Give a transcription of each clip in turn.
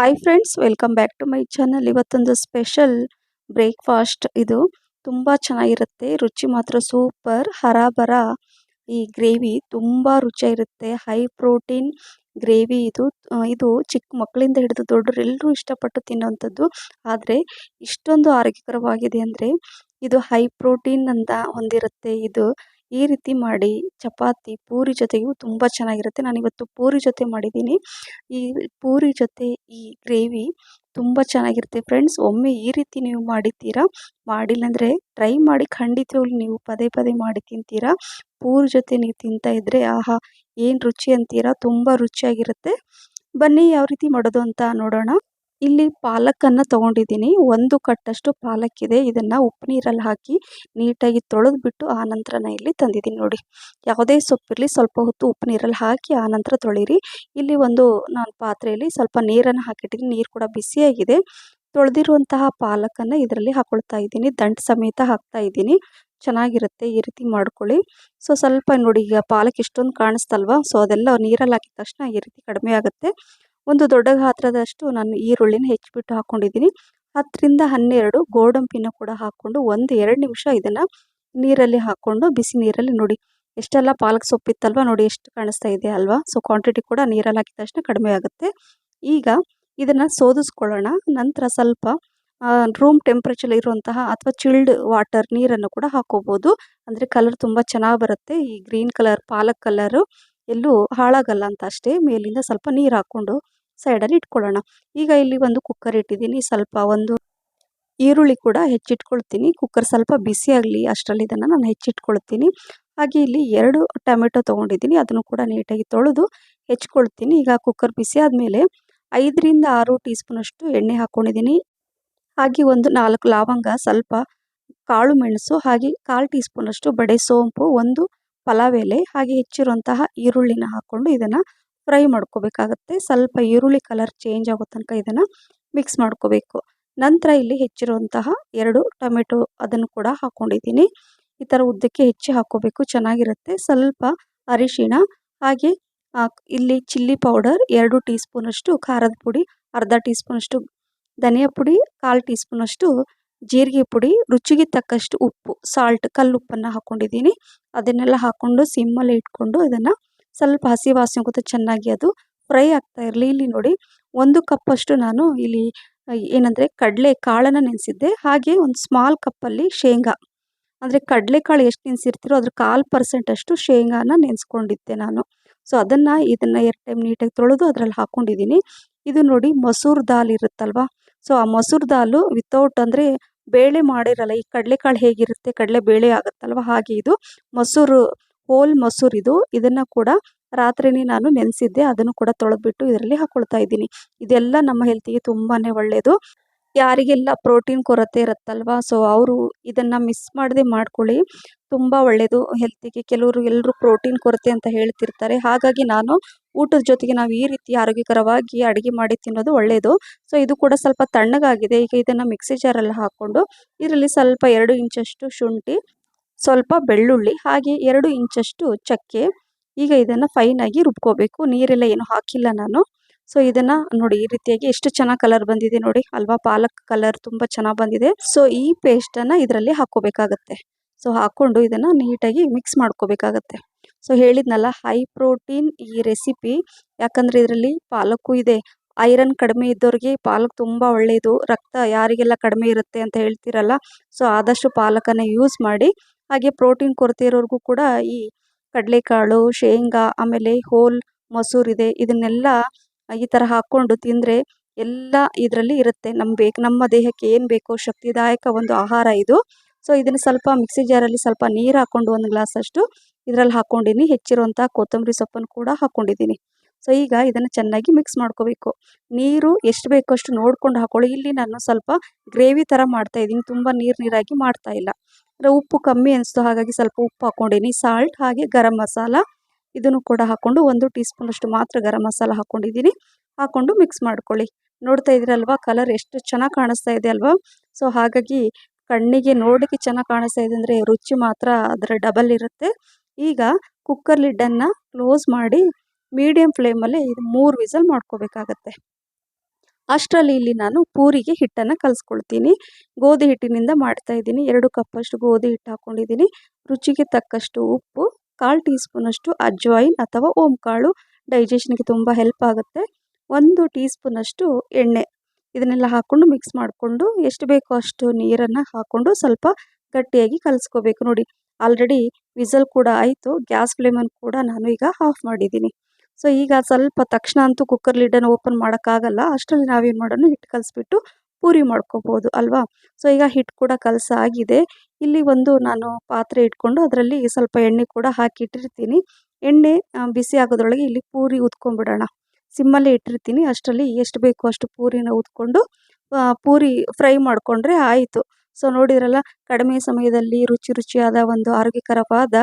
Hi friends welcome back to my channel ಇವತ್ತೊಂದು special breakfast ಇದು. ತುಂಬ ಚೆನ್ನಾಗಿರುತ್ತೆ, ರುಚಿ ಮಾತ್ರ ಸೂಪರ್ ಹರಾಬರ ಈ ಗ್ರೇವಿ ತುಂಬ ರುಚಿಯಾಗಿರುತ್ತೆ. ಹೈ ಪ್ರೋಟೀನ್ ಗ್ರೇವಿ ಇದು. ಇದು ಚಿಕ್ಕ ಮಕ್ಕಳಿಂದ ಹಿಡಿದು ದೊಡ್ಡರು ಎಲ್ಲರೂ ಇಷ್ಟಪಟ್ಟು ತಿನ್ನುವಂಥದ್ದು ಆದರೆ ಇಷ್ಟೊಂದು ಆರೋಗ್ಯಕರವಾಗಿದೆ ಅಂದರೆ ಇದು ಹೈ ಪ್ರೋಟೀನ್ ಅಂತ ಹೊಂದಿರುತ್ತೆ ಇದು. ಈ ರೀತಿ ಮಾಡಿ ಚಪಾತಿ, ಪೂರಿ ಜೊತೆಗೂ ತುಂಬ ಚೆನ್ನಾಗಿರುತ್ತೆ. ನಾನು ಇವತ್ತು ಪೂರಿ ಜೊತೆ ಮಾಡಿದ್ದೀನಿ. ಈ ಪೂರಿ ಜೊತೆ ಈ ಗ್ರೇವಿ ತುಂಬ ಚೆನ್ನಾಗಿರುತ್ತೆ. ಫ್ರೆಂಡ್ಸ್, ಒಮ್ಮೆ ಈ ರೀತಿ ನೀವು ಮಾಡಿದ್ದೀರಾ? ಮಾಡಿಲ್ಲ ಅಂದರೆ ಟ್ರೈ ಮಾಡಿ. ಖಂಡಿತವಾಗ್ಲೂ ನೀವು ಪದೇ ಪದೇ ಮಾಡಿ ತಿಂತೀರಾ? ಪೂರಿ ಜೊತೆ ನೀವು ತಿಂತಾ ಇದ್ದರೆ ಆಹಾ, ಏನು ರುಚಿ ಅಂತೀರಾ? ತುಂಬ ರುಚಿಯಾಗಿರುತ್ತೆ. ಬನ್ನಿ, ಯಾವ ರೀತಿ ಮಾಡೋದು ಅಂತ ನೋಡೋಣ. ಇಲ್ಲಿ ಪಾಲಕನ್ನು ತೊಗೊಂಡಿದ್ದೀನಿ. ಒಂದು ಕಟ್ಟಷ್ಟು ಇದೆ ಇದನ್ನು ಉಪ್ಪು ನೀರಲ್ಲಿ ಹಾಕಿ ನೀಟಾಗಿ ತೊಳೆದ್ಬಿಟ್ಟು ಆ ನಂತರ ಇಲ್ಲಿ ತಂದಿದ್ದೀನಿ ನೋಡಿ. ಯಾವುದೇ ಸೊಪ್ಪಿರಲಿ ಸ್ವಲ್ಪ ಹೊತ್ತು ಉಪ್ಪು ನೀರಲ್ಲಿ ಹಾಕಿ ಆ ನಂತರ ತೊಳೀರಿ. ಇಲ್ಲಿ ಒಂದು ನಾನು ಪಾತ್ರೆಯಲ್ಲಿ ಸ್ವಲ್ಪ ನೀರನ್ನು ಹಾಕಿಟ್ಟಿದ್ದೀನಿ. ನೀರು ಕೂಡ ಬಿಸಿಯಾಗಿದೆ. ತೊಳೆದಿರುವಂತಹ ಪಾಲಕನ್ನು ಇದರಲ್ಲಿ ಹಾಕೊಳ್ತಾ ಇದ್ದೀನಿ. ದಂಟು ಸಮೇತ ಹಾಕ್ತಾ ಇದ್ದೀನಿ. ಚೆನ್ನಾಗಿರುತ್ತೆ ಈ ರೀತಿ ಮಾಡ್ಕೊಳ್ಳಿ. ಸೊ, ಸ್ವಲ್ಪ ನೋಡಿ ಈಗ ಪಾಲಕ್ ಇಷ್ಟೊಂದು ಕಾಣಿಸ್ತಲ್ವ? ಸೊ, ಅದೆಲ್ಲ ನೀರಲ್ಲಿ ಹಾಕಿದ ತಕ್ಷಣ ಈ ರೀತಿ ಕಡಿಮೆ ಆಗುತ್ತೆ. ಒಂದು ದೊಡ್ಡ ಗಾತ್ರದಷ್ಟು ನಾನು ಈರುಳ್ಳಿನ ಹೆಚ್ಚಿಬಿಟ್ಟು ಹಾಕ್ಕೊಂಡಿದ್ದೀನಿ ಹತ್ತರಿಂದ ಹನ್ನೆರಡು ಗೋಡಂಬಿನ ಕೂಡ ಹಾಕ್ಕೊಂಡು ಒಂದು ಎರಡು ನಿಮಿಷ ಇದನ್ನು ನೀರಲ್ಲಿ ಹಾಕ್ಕೊಂಡು ಬಿಸಿ ನೀರಲ್ಲಿ ನೋಡಿ. ಎಷ್ಟೆಲ್ಲ ಪಾಲಕ್ ಸೊಪ್ಪಿತ್ತಲ್ವ ನೋಡಿ ಎಷ್ಟು ಕಾಣಿಸ್ತಾ ಇದೆ ಅಲ್ವಾ? ಸೊ ಕ್ವಾಂಟಿಟಿ ಕೂಡ ನೀರಲ್ಲಿ ಹಾಕಿದ ತಕ್ಷಣ ಕಡಿಮೆ ಆಗುತ್ತೆ. ಈಗ ಇದನ್ನು ಸೋದಿಸ್ಕೊಳ್ಳೋಣ. ನಂತರ ಸ್ವಲ್ಪ ರೂಮ್ ಟೆಂಪ್ರೇಚರ್ ಇರುವಂತಹ ಅಥವಾ ಚಿಲ್ಡ್ ವಾಟರ್ ನೀರನ್ನು ಕೂಡ ಹಾಕೋಬೋದು. ಅಂದರೆ ಕಲರ್ ತುಂಬ ಚೆನ್ನಾಗಿ ಬರುತ್ತೆ. ಈ ಗ್ರೀನ್ ಕಲರ್ ಪಾಲಕ್ ಕಲರು ಎಲ್ಲೂ ಹಾಳಾಗಲ್ಲ ಅಂತ ಅಷ್ಟೇ ಮೇಲಿಂದ ಸ್ವಲ್ಪ ನೀರು ಹಾಕ್ಕೊಂಡು ಸೈಡಲ್ಲಿ ಇಟ್ಕೊಳ್ಳೋಣ. ಈಗ ಇಲ್ಲಿ ಒಂದು ಕುಕ್ಕರ್ ಇಟ್ಟಿದ್ದೀನಿ. ಸ್ವಲ್ಪ ಒಂದು ಈರುಳ್ಳಿ ಕೂಡ ಹೆಚ್ಚಿಟ್ಕೊಳ್ತೀನಿ. ಕುಕ್ಕರ್ ಸ್ವಲ್ಪ ಬಿಸಿ ಆಗಲಿ ಅಷ್ಟರಲ್ಲಿ ಇದನ್ನು ನಾನು ಹೆಚ್ಚಿಟ್ಕೊಳ್ತೀನಿ. ಹಾಗೆ ಇಲ್ಲಿ ಎರಡು ಟೊಮೆಟೊ ತೊಗೊಂಡಿದ್ದೀನಿ. ಅದನ್ನು ಕೂಡ ನೀಟಾಗಿ ತೊಳೆದು ಹೆಚ್ಕೊಳ್ತೀನಿ. ಈಗ ಕುಕ್ಕರ್ ಬಿಸಿ ಆದಮೇಲೆ ಐದರಿಂದ ಆರು ಟೀ ಸ್ಪೂನಷ್ಟು ಎಣ್ಣೆ ಹಾಕ್ಕೊಂಡಿದ್ದೀನಿ ಹಾಗೆ ಒಂದು ನಾಲ್ಕು ಲವಂಗ, ಸ್ವಲ್ಪ ಕಾಳು ಮೆಣಸು, ಹಾಗೆ ಕಾಲು ಟೀ ಸ್ಪೂನಷ್ಟು ಬಡೆ ಸೋಂಪು, ಒಂದು ಪಲಾವ್ ಎಲೆ ಹಾಗೆ ಹೆಚ್ಚಿರುವಂತಹ ಈರುಳ್ಳಿನ ಹಾಕ್ಕೊಂಡು ಇದನ್ನು ಫ್ರೈ ಮಾಡ್ಕೋಬೇಕಾಗತ್ತೆ. ಸ್ವಲ್ಪ ಈರುಳ್ಳಿ ಕಲರ್ ಚೇಂಜ್ ಆಗೋ ತನಕ ಇದನ್ನು ಮಿಕ್ಸ್ ಮಾಡ್ಕೋಬೇಕು. ನಂತರ ಇಲ್ಲಿ ಹೆಚ್ಚಿರುವಂತಹ ಎರಡು ಟೊಮೆಟೊ ಅದನ್ನು ಕೂಡ ಹಾಕ್ಕೊಂಡಿದ್ದೀನಿ ಈ ಥರ ಉದ್ದಕ್ಕೆ ಹೆಚ್ಚಿ ಹಾಕ್ಕೋಬೇಕು, ಚೆನ್ನಾಗಿರುತ್ತೆ. ಸ್ವಲ್ಪ ಅರಿಶಿಣ, ಹಾಗೆ ಇಲ್ಲಿ ಚಿಲ್ಲಿ ಪೌಡರ್ ಎರಡು ಟೀ ಸ್ಪೂನಷ್ಟು ಖಾರದ ಪುಡಿ, ಅರ್ಧ ಟೀ ಸ್ಪೂನಷ್ಟು ಧನಿಯಾ ಪುಡಿ, ಕಾಲು ಟೀ ಸ್ಪೂನಷ್ಟು ಜೀರಿಗೆ ಪುಡಿ, ರುಚಿಗೆ ತಕ್ಕಷ್ಟು ಉಪ್ಪು ಸಾಲ್ಟ್ ಕಲ್ಲುಪ್ಪನ್ನು ಹಾಕ್ಕೊಂಡಿದ್ದೀನಿ ಅದನ್ನೆಲ್ಲ ಹಾಕ್ಕೊಂಡು ಸಿಮ್ಮಲ್ಲಿ ಇಟ್ಕೊಂಡು ಅದನ್ನು ಸ್ವಲ್ಪ ಹಸಿ ವಾಸನೆ ಗೊತ್ತು ಚೆನ್ನಾಗಿ ಅದು ಫ್ರೈ ಆಗ್ತಾ ಇರಲಿ. ಇಲ್ಲಿ ನೋಡಿ, ಒಂದು ಕಪ್ಪಷ್ಟು ನಾನು ಇಲ್ಲಿ ಏನಂದರೆ ಕಡಲೆ ಕಾಳನ್ನು ನೆನೆಸಿದ್ದೆ. ಹಾಗೆ ಒಂದು ಸ್ಮಾಲ್ ಕಪ್ಪಲ್ಲಿ ಶೇಂಗಾ. ಅಂದರೆ ಕಡಲೆಕಾಳು ಎಷ್ಟು ನೆನೆಸಿರ್ತೀರೋ ಅದ್ರ ಕಾಲು ಪರ್ಸೆಂಟಷ್ಟು ಶೇಂಗಾನ ನೆನೆಸ್ಕೊಂಡಿದ್ದೆ ನಾನು. ಸೊ ಅದನ್ನು ಇದನ್ನು ಎರಡು ಟೈಮ್ ನೀಟಾಗಿ ತೊಳೆದು ಅದರಲ್ಲಿ ಹಾಕ್ಕೊಂಡಿದ್ದೀನಿ ಇದು ನೋಡಿ ಮೊಸರು ದಾಲ್ ಇರುತ್ತಲ್ವಾ? ಸೊ ಆ ಮೊಸರು ದಾಲು ವಿತೌಟ್ ಅಂದರೆ ಬೇಳೆ ಮಾಡಿರಲ್ಲ, ಈ ಕಡಲೆಕಾಳು ಹೇಗಿರುತ್ತೆ, ಕಡಲೆ ಬೇಳೆ ಆಗುತ್ತಲ್ವ? ಹಾಗೆ ಇದು ಮೊಸರು, ಹೋಲ್ ಮೊಸರು ಇದು. ಇದನ್ನು ಕೂಡ ರಾತ್ರಿನೇ ನಾನು ನೆನೆಸಿದ್ದೆ. ಅದನ್ನು ಕೂಡ ತೊಳೆದ್ಬಿಟ್ಟು ಇದರಲ್ಲಿ ಹಾಕೊಳ್ತಾ ಇದ್ದೀನಿ. ಇದೆಲ್ಲ ನಮ್ಮ ಹೆಲ್ತಿಗೆ ತುಂಬಾ ಒಳ್ಳೆಯದು ಯಾರಿಗೆಲ್ಲ ಪ್ರೋಟೀನ್ ಕೊರತೆ ಇರುತ್ತಲ್ವ? ಸೊ ಅವರು ಇದನ್ನು ಮಿಸ್ ಮಾಡದೆ ಮಾಡ್ಕೊಳ್ಳಿ. ತುಂಬ ಒಳ್ಳೆಯದು ಹೆಲ್ತಿಗೆ ಕೆಲವರು ಎಲ್ಲರೂ ಪ್ರೋಟೀನ್ ಕೊರತೆ ಅಂತ ಹೇಳ್ತಿರ್ತಾರೆ. ಹಾಗಾಗಿ ನಾನು ಊಟದ ಜೊತೆಗೆ ನಾವು ಈ ರೀತಿ ಆರೋಗ್ಯಕರವಾಗಿ ಅಡುಗೆ ಮಾಡಿ ತಿನ್ನೋದು ಒಳ್ಳೆಯದು ಸೊ ಇದು ಕೂಡ ಸ್ವಲ್ಪ ತಣ್ಣಗಾಗಿದೆ. ಈಗ ಇದನ್ನು ಮಿಕ್ಸಿ ಜಾರಲ್ಲಿ ಹಾಕ್ಕೊಂಡು ಇದರಲ್ಲಿ ಸ್ವಲ್ಪ ಎರಡು ಇಂಚಷ್ಟು ಶುಂಠಿ, ಸ್ವಲ್ಪ ಬೆಳ್ಳುಳ್ಳಿ, ಹಾಗೆ ಎರಡು ಇಂಚಷ್ಟು ಚಕ್ಕೆ. ಈಗ ಇದನ್ನು ಫೈನಾಗಿ ರುಬ್ಕೋಬೇಕು. ನೀರೆಲ್ಲ ಏನು ಹಾಕಿಲ್ಲ ನಾನು. ಸೊ ಇದನ್ನು ನೋಡಿ ಈ ರೀತಿಯಾಗಿ ಎಷ್ಟು ಚೆನ್ನಾಗಿ ಕಲರ್ ಬಂದಿದೆ ನೋಡಿ. ಅಲ್ವಾ? ಪಾಲಕ್ ಕಲರ್ ತುಂಬ ಚೆನ್ನಾಗಿ ಬಂದಿದೆ. ಸೊ ಈ ಪೇಸ್ಟನ್ನು ಇದರಲ್ಲಿ ಹಾಕ್ಕೋಬೇಕಾಗತ್ತೆ. ಸೊ ಹಾಕ್ಕೊಂಡು ಇದನ್ನು ನೀಟಾಗಿ ಮಿಕ್ಸ್ ಮಾಡ್ಕೋಬೇಕಾಗತ್ತೆ. ಸೊ ಹೇಳಿದ್ನಲ್ಲ ಹೈ ಪ್ರೋಟೀನ್ ಈ ರೆಸಿಪಿ ಯಾಕಂದರೆ ಇದರಲ್ಲಿ ಪಾಲಕ್ಕು ಇದೆ. ಐರನ್ ಕಡಿಮೆ ಇದ್ದವ್ರಿಗೆ ಪಾಲಕ್ ತುಂಬ ಒಳ್ಳೆಯದು ರಕ್ತ ಯಾರಿಗೆಲ್ಲ ಕಡಿಮೆ ಇರುತ್ತೆ ಅಂತ ಹೇಳ್ತಿರಲ್ಲ ಸೊ ಆದಷ್ಟು ಪಾಲಕನ್ನು ಯೂಸ್ ಮಾಡಿ, ಹಾಗೆ ಪ್ರೋಟೀನ್ ಕೊರತೆ ಇರೋರಿಗೂ ಕೂಡ ಈ ಕಡಲೆಕಾಳು, ಶೇಂಗಾ, ಆಮೇಲೆ ಹೋಲ್ ಮೊಸೂರಿದೆ ಇದನ್ನೆಲ್ಲ ಈ ಥರ ಹಾಕ್ಕೊಂಡು ತಿಂದರೆ ಎಲ್ಲ ಇದರಲ್ಲಿ ಇರುತ್ತೆ. ನಮ್ಮ ಬೇಕು, ನಮ್ಮ ದೇಹಕ್ಕೆ ಏನು ಬೇಕೋ ಶಕ್ತಿದಾಯಕ ಒಂದು ಆಹಾರ ಇದು. ಸೊ ಇದನ್ನು ಸ್ವಲ್ಪ ಮಿಕ್ಸಿ ಜಾರಲ್ಲಿ ಸ್ವಲ್ಪ ನೀರು ಹಾಕ್ಕೊಂಡು ಒಂದು ಗ್ಲಾಸ್ ಅಷ್ಟು ಇದರಲ್ಲಿ ಹಾಕ್ಕೊಂಡಿನಿ ಹೆಚ್ಚಿರುವಂಥ ಕೊತ್ತಂಬರಿ ಸೊಪ್ಪನ್ನು ಕೂಡ ಹಾಕ್ಕೊಂಡಿದ್ದೀನಿ ಸೊ ಈಗ ಇದನ್ನು ಚೆನ್ನಾಗಿ ಮಿಕ್ಸ್ ಮಾಡ್ಕೋಬೇಕು. ನೀರು ಎಷ್ಟು ಬೇಕೋ ಅಷ್ಟು ನೋಡ್ಕೊಂಡು ಹಾಕೊಳ್ಳಿ. ಇಲ್ಲಿ ನಾನು ಸ್ವಲ್ಪ ಗ್ರೇವಿ ಥರ ಮಾಡ್ತಾ ಇದ್ದೀನಿ ತುಂಬ ನೀರು ನೀರಾಗಿ ಮಾಡ್ತಾ ಇಲ್ಲ. ಅಂದರೆ ಉಪ್ಪು ಕಮ್ಮಿ ಅನಿಸ್ತು. ಹಾಗಾಗಿ ಸ್ವಲ್ಪ ಉಪ್ಪು ಹಾಕ್ಕೊಂಡಿನಿ ಸಾಲ್ಟ್ ಹಾಗೆ ಗರಂ ಮಸಾಲ ಇದನ್ನು ಕೂಡ ಹಾಕ್ಕೊಂಡು ಒಂದು ಟೀ ಸ್ಪೂನಷ್ಟು ಮಾತ್ರ ಗರಂ ಮಸಾಲ ಹಾಕ್ಕೊಂಡಿದ್ದೀನಿ ಹಾಕ್ಕೊಂಡು ಮಿಕ್ಸ್ ಮಾಡ್ಕೊಳ್ಳಿ. ನೋಡ್ತಾ ಇದ್ದೀರಲ್ವಾ ಕಲರ್ ಎಷ್ಟು ಚೆನ್ನಾಗಿ ಕಾಣಿಸ್ತಾ ಇದೆ ಅಲ್ವಾ? ಸೊ ಹಾಗಾಗಿ ಕಣ್ಣಿಗೆ ನೋಡೋಕ್ಕೆ ಚೆನ್ನಾಗಿ ಕಾಣಿಸ್ತಾ ಇದೆ ಅಂದರೆ ರುಚಿ ಮಾತ್ರ ಅದರ ಡಬಲ್ ಇರುತ್ತೆ. ಈಗ ಕುಕ್ಕರ್ ಲಿಡ್ಡನ್ನು ಕ್ಲೋಸ್ ಮಾಡಿ ಮೀಡಿಯಮ್ ಫ್ಲೇಮಲ್ಲಿ ಇದು ಮೂರು ವಿಸಲ್ ಮಾಡ್ಕೋಬೇಕಾಗತ್ತೆ. ಅಷ್ಟರಲ್ಲಿ ಇಲ್ಲಿ ನಾನು ಪೂರಿಗೆ ಹಿಟ್ಟನ್ನು ಕಲಿಸ್ಕೊಳ್ತೀನಿ. ಗೋಧಿ ಹಿಟ್ಟಿನಿಂದ ಮಾಡ್ತಾ ಇದ್ದೀನಿ. ಎರಡು ಕಪ್ಪಷ್ಟು ಗೋಧಿ ಹಿಟ್ಟು ಹಾಕ್ಕೊಂಡಿದ್ದೀನಿ ರುಚಿಗೆ ತಕ್ಕಷ್ಟು ಉಪ್ಪು, ಕಾಲು ಟೀ ಸ್ಪೂನಷ್ಟು ಅಜ್ವೈನ್ ಅಥವಾ ಓಂ ಕಾಳು ಡೈಜೆಷನ್ಗೆ ತುಂಬ ಹೆಲ್ಪ್ ಆಗುತ್ತೆ. ಒಂದು ಟೀ ಸ್ಪೂನಷ್ಟು ಎಣ್ಣೆ. ಇದನ್ನೆಲ್ಲ ಹಾಕ್ಕೊಂಡು ಮಿಕ್ಸ್ ಮಾಡಿಕೊಂಡು ಎಷ್ಟು ಬೇಕೋ ಅಷ್ಟು ನೀರನ್ನು ಹಾಕ್ಕೊಂಡು ಸ್ವಲ್ಪ ಗಟ್ಟಿಯಾಗಿ ಕಲಿಸ್ಕೋಬೇಕು. ನೋಡಿ ಆಲ್ರೆಡಿ ವಿಸಲ್ ಕೂಡ ಆಯಿತು, ಗ್ಯಾಸ್ ಫ್ಲೇಮನ್ನು ಕೂಡ ನಾನು ಈಗ ಆಫ್ ಮಾಡಿದ್ದೀನಿ. ಸೊ ಈಗ ಸ್ವಲ್ಪ ತಕ್ಷಣ ಅಂತೂ ಕುಕ್ಕರ್ ಲಿಡ್ಡನ್ನು ಓಪನ್ ಮಾಡೋಕ್ಕಾಗಲ್ಲ. ಅಷ್ಟರಲ್ಲಿ ನಾವೇನು ಮಾಡೋಣ ಹಿಟ್ಟು ಕಲಿಸ್ಬಿಟ್ಟು ಪೂರಿ ಮಾಡ್ಕೋಬೋದು ಅಲ್ವಾ? ಸೊ ಈಗ ಹಿಟ್ಟು ಕೂಡ ಕಲಸ ಆಗಿದೆ ಇಲ್ಲಿ ಒಂದು ನಾನು ಪಾತ್ರೆ ಇಟ್ಕೊಂಡು ಅದರಲ್ಲಿ ಸ್ವಲ್ಪ ಎಣ್ಣೆ ಕೂಡ ಹಾಕಿಟ್ಟಿರ್ತೀನಿ. ಎಣ್ಣೆ ಬಿಸಿ ಆಗೋದ್ರೊಳಗೆ ಇಲ್ಲಿ ಪೂರಿ ಉತ್ಕೊಂಡ್ಬಿಡೋಣ. ಸಿಮ್ಮಲ್ಲೇ ಇಟ್ಟಿರ್ತೀನಿ, ಅಷ್ಟರಲ್ಲಿ ಎಷ್ಟು ಬೇಕು ಅಷ್ಟು ಪೂರಿನ ಉದ್ಕೊಂಡು ಪೂರಿ ಫ್ರೈ ಮಾಡಿಕೊಂಡ್ರೆ ಆಯಿತು. ಸೊ ನೋಡಿದ್ರಲ್ಲ, ಕಡಿಮೆ ಸಮಯದಲ್ಲಿ ರುಚಿ ರುಚಿಯಾದ ಒಂದು ಆರೋಗ್ಯಕರವಾದ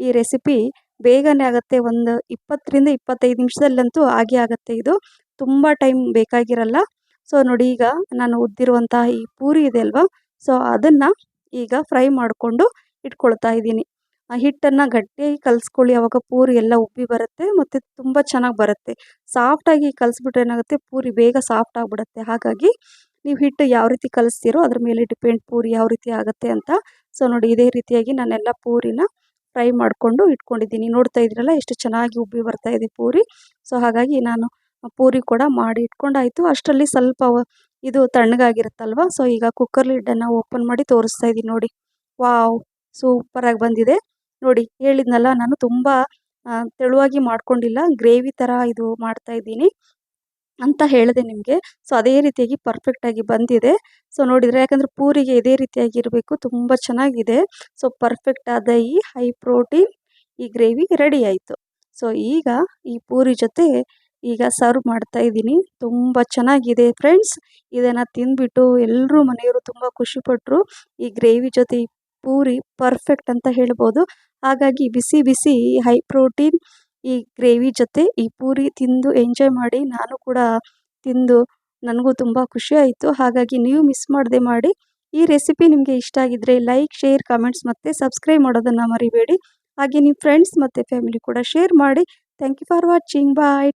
ಈ ರೆಸಿಪಿ ಬೇಗನೆ ಆಗುತ್ತೆ, ಒಂದು ಇಪ್ಪತ್ತರಿಂದ ಇಪ್ಪತ್ತೈದು ನಿಮಿಷದಲ್ಲಂತೂ ಆಗಿ ಆಗುತ್ತೆ ಇದು. ತುಂಬ ಟೈಮ್ ಬೇಕಾಗಿರಲ್ಲ. ಸೊ ನೋಡಿ ಈಗ ನಾನು ಉದ್ದಿರುವಂತಹ ಈ ಪೂರಿ ಇದೆ ಅಲ್ವಾ? ಸೊ ಅದನ್ನು ಈಗ ಫ್ರೈ ಮಾಡಿಕೊಂಡು ಇಟ್ಕೊಳ್ತಾ ಇದ್ದೀನಿ. ಹಿಟ್ಟನ್ನು ಗಟ್ಟಿಯಾಗಿ ಕಲಿಸ್ಕೊಳ್ಳಿ. ಆವಾಗ ಪೂರಿ ಎಲ್ಲ ಉಬ್ಬಿ ಬರುತ್ತೆ ಮತ್ತು ತುಂಬ ಚೆನ್ನಾಗಿ ಬರುತ್ತೆ. ಸಾಫ್ಟಾಗಿ ಕಲಿಸ್ಬಿಟ್ರೆ ಏನಾಗುತ್ತೆ? ಪೂರಿ ಬೇಗ ಸಾಫ್ಟ್ ಆಗಿಬಿಡುತ್ತೆ. ಹಾಗಾಗಿ ನೀವು ಹಿಟ್ಟು ಯಾವ ರೀತಿ ಕಲಿಸ್ತೀರೋ ಅದ್ರ ಮೇಲೆ ಡಿಪೆಂಡ್ ಪೂರಿ ಯಾವ ರೀತಿ ಆಗುತ್ತೆ ಅಂತ. ಸೊ ನೋಡಿ, ಇದೇ ರೀತಿಯಾಗಿ ನಾನೆಲ್ಲ ಪೂರಿನ ಫ್ರೈ ಮಾಡಿಕೊಂಡು ಇಟ್ಕೊಂಡಿದ್ದೀನಿ. ನೋಡ್ತಾ ಇದ್ರಲ್ಲ ಎಷ್ಟು ಚೆನ್ನಾಗಿ ಉಬ್ಬಿ ಬರ್ತಾ ಇದೆ ಪೂರಿ. ಸೊ ಹಾಗಾಗಿ ನಾನು ಪೂರಿ ಕೂಡ ಮಾಡಿ ಇಟ್ಕೊಂಡಾಯಿತು. ಅಷ್ಟರಲ್ಲಿ ಸ್ವಲ್ಪ ಇದು ತಣ್ಣಗಾಗಿರುತ್ತಲ್ವ? ಸೊ ಈಗ ಕುಕ್ಕರ್ ಲಿಡ್ಡನ್ನು ಓಪನ್ ಮಾಡಿ ತೋರಿಸ್ತಾ ಇದ್ದೀನಿ ನೋಡಿ. ವಾವ್, ಸೂಪರಾಗಿ ಬಂದಿದೆ. ನೋಡಿ ಹೇಳಿದ್ನಲ್ಲ, ನಾನು ತುಂಬ ತೆಳುವಾಗಿ ಮಾಡ್ಕೊಂಡಿಲ್ಲ, ಗ್ರೇವಿ ಥರ ಇದು ಮಾಡ್ತಾ ಇದ್ದೀನಿ ಅಂತ ಹೇಳಿದೆ ನಿಮಗೆ. ಸೊ ಅದೇ ರೀತಿಯಾಗಿ ಪರ್ಫೆಕ್ಟಾಗಿ ಬಂದಿದೆ. ಸೊ ನೋಡಿದರೆ ಯಾಕಂದರೆ ಪೂರಿಗೆ ಇದೇ ರೀತಿಯಾಗಿ ಇರಬೇಕು, ತುಂಬ ಚೆನ್ನಾಗಿದೆ. ಸೊ ಪರ್ಫೆಕ್ಟ್ ಆದ ಈ ಹೈ ಪ್ರೋಟೀನ್ ಈ ಗ್ರೇವಿ ರೆಡಿ ಆಯಿತು. ಸೊ ಈಗ ಈ ಪೂರಿ ಜೊತೆ ಈಗ ಸರ್ವ್ ಮಾಡ್ತಾ ಇದ್ದೀನಿ. ತುಂಬ ಚೆನ್ನಾಗಿದೆ ಫ್ರೆಂಡ್ಸ್ ಇದನ್ನು ತಿಂದ್ಬಿಟ್ಟು ಎಲ್ಲರೂ ಮನೆಯವರು ತುಂಬ ಖುಷಿಪಟ್ಟರು ಈ ಗ್ರೇವಿ ಜೊತೆ ಈ ಪೂರಿ ಪರ್ಫೆಕ್ಟ್ ಅಂತ ಹೇಳ್ಬೋದು. ಹಾಗಾಗಿ ಬಿಸಿ ಬಿಸಿ ಹೈ ಪ್ರೋಟೀನ್ ಈ ಗ್ರೇವಿ ಜೊತೆ ಈ ಪೂರಿ ತಿಂದು ಎಂಜಾಯ್ ಮಾಡಿ ನಾನು ಕೂಡ ತಿಂದು ನನಗೂ ತುಂಬ ಖುಷಿ ಆಯಿತು. ಹಾಗಾಗಿ ನೀವು ಮಿಸ್ ಮಾಡದೆ ಮಾಡಿ. ಈ ರೆಸಿಪಿ ನಿಮಗೆ ಇಷ್ಟ ಆಗಿದ್ದರೆ ಲೈಕ್ ಶೇರ್ ಕಮೆಂಟ್ಸ್ ಮತ್ತು ಸಬ್ಸ್ಕ್ರೈಬ್ ಮಾಡೋದನ್ನು ಮರಿಬೇಡಿ. ಹಾಗೆ ನಿಮ್ಮ ಫ್ರೆಂಡ್ಸ್ ಮತ್ತು ಫ್ಯಾಮಿಲಿ ಕೂಡ ಶೇರ್ ಮಾಡಿ. Thank you for watching bye